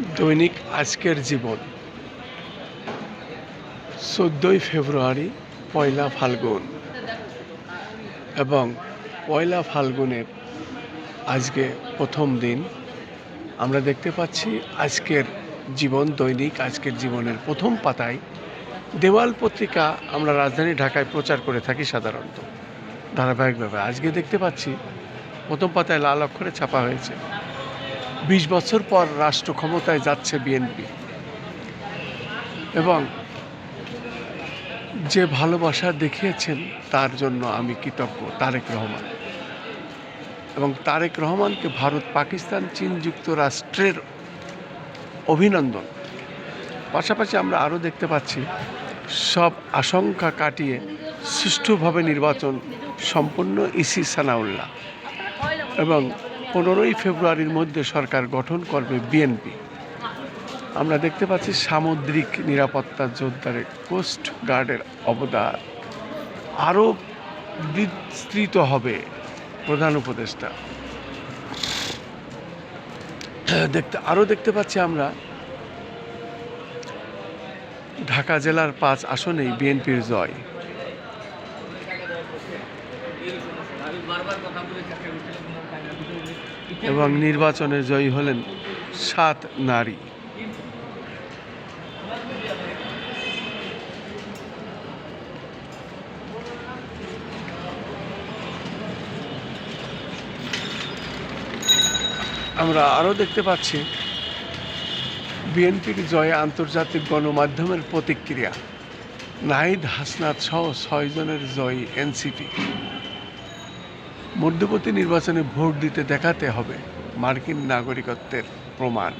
দৈনিক আজকের জীবন। চোদ্দোই ফেব্রুয়ারি, পয়লা ফাল্গুন। এবং পয়লা ফাল্গুনের আজকে প্রথম দিন, আমরা দেখতে পাচ্ছি আজকের জীবন দৈনিক, আজকের জীবনের প্রথম পাতায় দেওয়াল পত্রিকা আমরা রাজধানী ঢাকায় প্রচার করে থাকি সাধারণত। ধারাবাহিকভাবে আজকে দেখতে পাচ্ছি প্রথম পাতায় লাল অক্ষরে ছাপা হয়েছে। বিশ বছর পর রাষ্ট্র ক্ষমতায় যাচ্ছে বিএনপি। এবং যে ভালোবাসা দেখিয়েছেন, তার জন্য আমি কৃতজ্ঞ, তারেক রহমান। এবং তারেক রহমানকে ভারত পাকিস্তান চীন যুক্তরাষ্ট্রের অভিনন্দন। পাশাপাশি আমরা আরও দেখতে পাচ্ছি, সব আশঙ্কা কাটিয়ে সুষ্ঠুভাবে নির্বাচন সম্পূর্ণ ইসি সানাউল্লাহ। এবং পনেরোই ফেব্রুয়ারির মধ্যে সরকার গঠন করবে বিএনপি। আমরা দেখতে পাচ্ছি সামুদ্রিক নিরাপত্তা জোরদারে কোস্ট গার্ডের অবদান। আরও বিস্তৃত হবে প্রধান উপদেষ্টা। দেখতে, আরও দেখতে পাচ্ছি আমরা ঢাকা জেলার পাঁচ আসনেই বিএনপির জয়। এবং নির্বাচনে জয়ী হলেন সাত নারী। আমরা আরও দেখতে পাচ্ছি বিএনপির জয়ে আন্তর্জাতিক গণমাধ্যমের প্রতিক্রিয়া। নাহিদ হাসনাত সহ ছয়জনের জয়ী এনসিপি। মধ্যবর্তী নির্বাচনে ভোট দিতে দেখাতে হবে মার্কিন নাগরিকত্বের প্রমাণ।